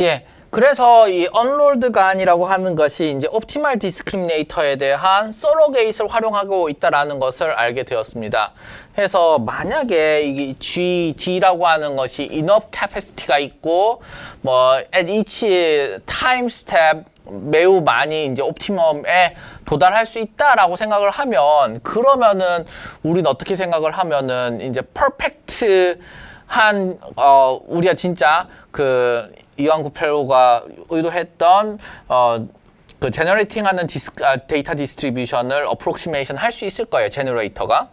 예. 그래서 이 언롤드 간이라고 하는 것이 이제 옵티멀 디스크리미네이터에 대한 서로 게이트를 활용하고 있다라는 것을 알게 되었습니다. 그래서 만약에 이 GD라고 하는 것이 enough capacity가 있고 뭐 at each time step 매우 많이 이제 옵티멈에 도달할 수 있다라고 생각을 하면 그러면은 우리는 어떻게 생각을 하면은 이제 퍼펙트 한 어, 우리가 진짜 그 이완구 펠로가 의도했던 어, 그 제너레이팅 하는 디스, 아, 데이터 디스트리뷰션을 어프록시메이션 할 수 있을 거예요. 제너레이터가.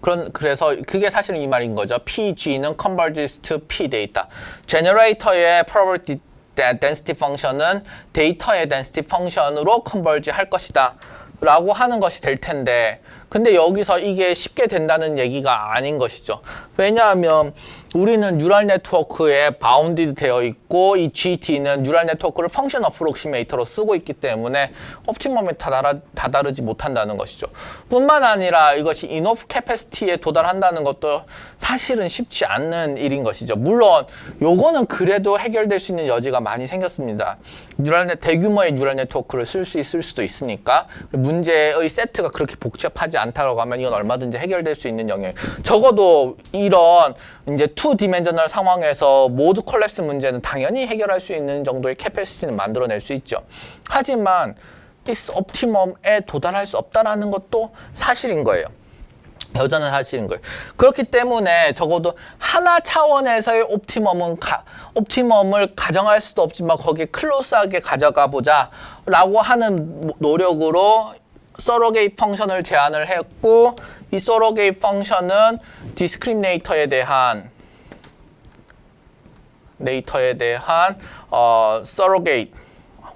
그런 그래서 그게 사실은 이 말인 거죠. PG는 converges to P 데이터. 제너레이터의 probability density 펑션은 데이터의 density 펑션으로 converge 할 것이다. 라고 하는 것이 될 텐데 근데 여기서 이게 쉽게 된다는 얘기가 아닌 것이죠. 왜냐하면 우리는 뉴럴 네트워크에 바운디드 되어 있고 이 GT는 뉴럴 네트워크를 펑션 어프록시메이터로 쓰고 있기 때문에 옵티멈에 다다라, 다다르지 못한다는 것이죠. 뿐만 아니라 이것이 이노프 캐패시티에 도달한다는 것도 사실은 쉽지 않는 일인 것이죠. 물론 요거는 그래도 해결될 수 있는 여지가 많이 생겼습니다. 뉴럴 네, 대규모의 뉴럴 네트워크를 쓸 수 있을 수도 있으니까 문제의 세트가 그렇게 복잡하지 않다고 하면 이건 얼마든지 해결될 수 있는 영역. 적어도 이런 이제 투 디멘저널 상황에서 모두 콜랩스 문제는 당연히 해결할 수 있는 정도의 캐패시티는 만들어낼 수 있죠. 하지만 this optimum에 도달할 수 없다라는 것도 사실인 거예요. 여전한 사실인 거예요. 그렇기 때문에 적어도 하나 차원에서의 옵티멈은 가, 옵티멈을 가정할 수도 없지만 거기에 클로스하게 가져가 보자라고 하는 노력으로 서로게이트 펑션을 제안을 했고 이 서로게이트 펑션은 디스크리미네이터에 대한 네이터에 대한 어, 서로게이트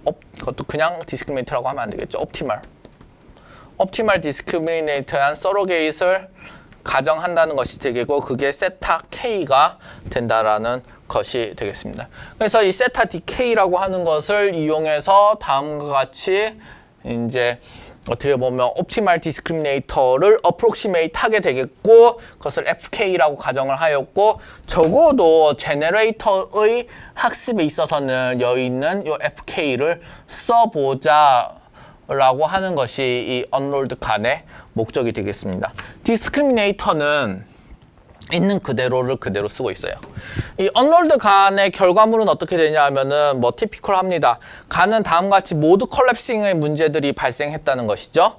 어, 그것도 그냥 디스크리미네이터라고 하면 안 되겠죠. 옵티멀 옵티멀 디스크리미네이터한 서로게이트를 가정한다는 것이 되겠고 그게 세타 K가 된다라는 것이 되겠습니다. 그래서 이 세타 DK라고 하는 것을 이용해서 다음과 같이 이제 어떻게 보면 옵티멀 디스크리미네이터를 어프록시메이트 하게 되겠고 그것을 FK라고 가정을 하였고 적어도 제네레이터의 학습에 있어서는 여기 있는 이 FK를 써보자 라고 하는 것이 이 언롤드 칸의 목적이 되겠습니다. 디스크리미네이터는 있는 그대로를 그대로 쓰고 있어요. 이 언롤드 간의 결과물은 어떻게 되냐 하면은 뭐 티피컬합니다. 간은 다음과 같이 모두 컬랩싱의 문제들이 발생했다는 것이죠.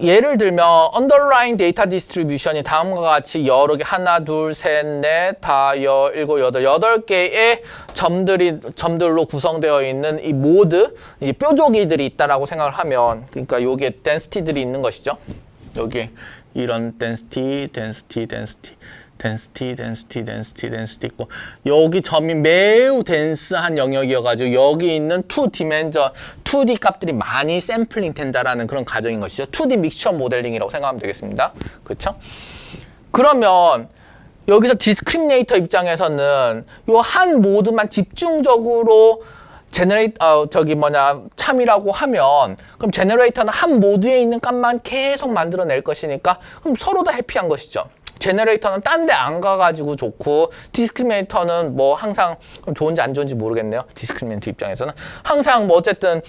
예를 들면 underlying data distribution이 다음과 같이 여러 개 하나 둘 셋 넷 다여 일곱 여덟 여덟 개의 점들이 점들로 구성되어 있는 이 모드 이 뾰족이들이 있다라고 생각을 하면 그러니까 여기에 density들이 있는 것이죠. 여기 이런 density, density, density. density, density, density, density 있고 여기 점이 매우 덴스한 영역이어가지고 여기 있는 2 디멘전, 2D 값들이 많이 샘플링 된다라는 그런 가정인 것이죠. 2D 믹스처 모델링이라고 생각하면 되겠습니다. 그렇죠? 그러면 여기서 디스크리미네이터 입장에서는 요 한 모드만 집중적으로 제너레이터 어, 저기 뭐냐 참이라고 하면 그럼 제너레이터는 한 모드에 있는 값만 계속 만들어낼 것이니까 그럼 서로 다 해피한 것이죠. 제너레이터는 딴 데 안 가가지고 좋고 디스크리미네이터는 뭐 항상 좋은지 안 좋은지 모르겠네요. 디스크리미네이터 입장에서는 항상 뭐 어쨌든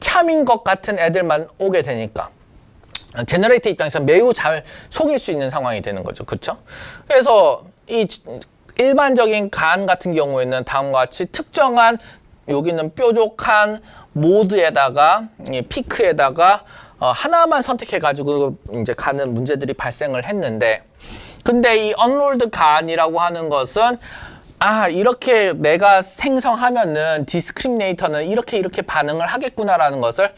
참인 것 같은 애들만 오게 되니까 제너레이터 입장에서 매우 잘 속일 수 있는 상황이 되는 거죠. 그렇죠? 그래서 이 일반적인 간 같은 경우에는 다음과 같이 특정한 여기는 뾰족한 모드에다가 이 피크에다가 어, 하나만 선택해 가지고 이제 가는 문제들이 발생을 했는데 근데 이 언롤드 간이라고 하는 것은 아 이렇게 내가 생성하면은 디스크리미네이터는 이렇게 이렇게 반응을 하겠구나라는 것을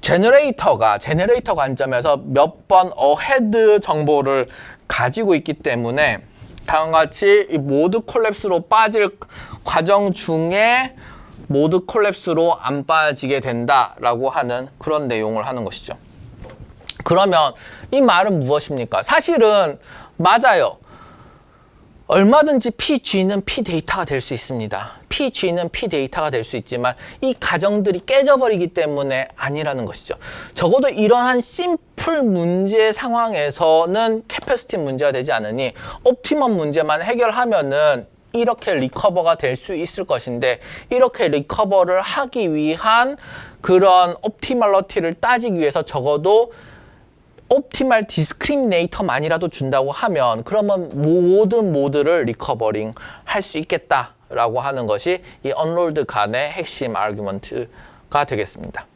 제너레이터가 제너레이터 관점에서 몇 번 어헤드 정보를 가지고 있기 때문에 다음과 같이 이 모드 콜랩스로 빠질 과정 중에 모드 콜랩스로 안 빠지게 된다라고 하는 그런 내용을 하는 것이죠. 그러면 이 말은 무엇입니까? 사실은 맞아요. 얼마든지 PG는 P 데이터가 될 수 있습니다. PG는 P 데이터가 될 수 있지만 이 가정들이 깨져버리기 때문에 아니라는 것이죠. 적어도 이러한 심플 문제 상황에서는 캐패시티 문제가 되지 않으니 옵티멈 문제만 해결하면은 이렇게 리커버가 될 수 있을 것인데 이렇게 리커버를 하기 위한 그런 옵티멀러티를 따지기 위해서 적어도 옵티말 디스크리미네이터만이라도 준다고 하면 그러면 모든 모드를 리커버링 할 수 있겠다라고 하는 것이 이 언롤드 간의 핵심 아규먼트가 되겠습니다.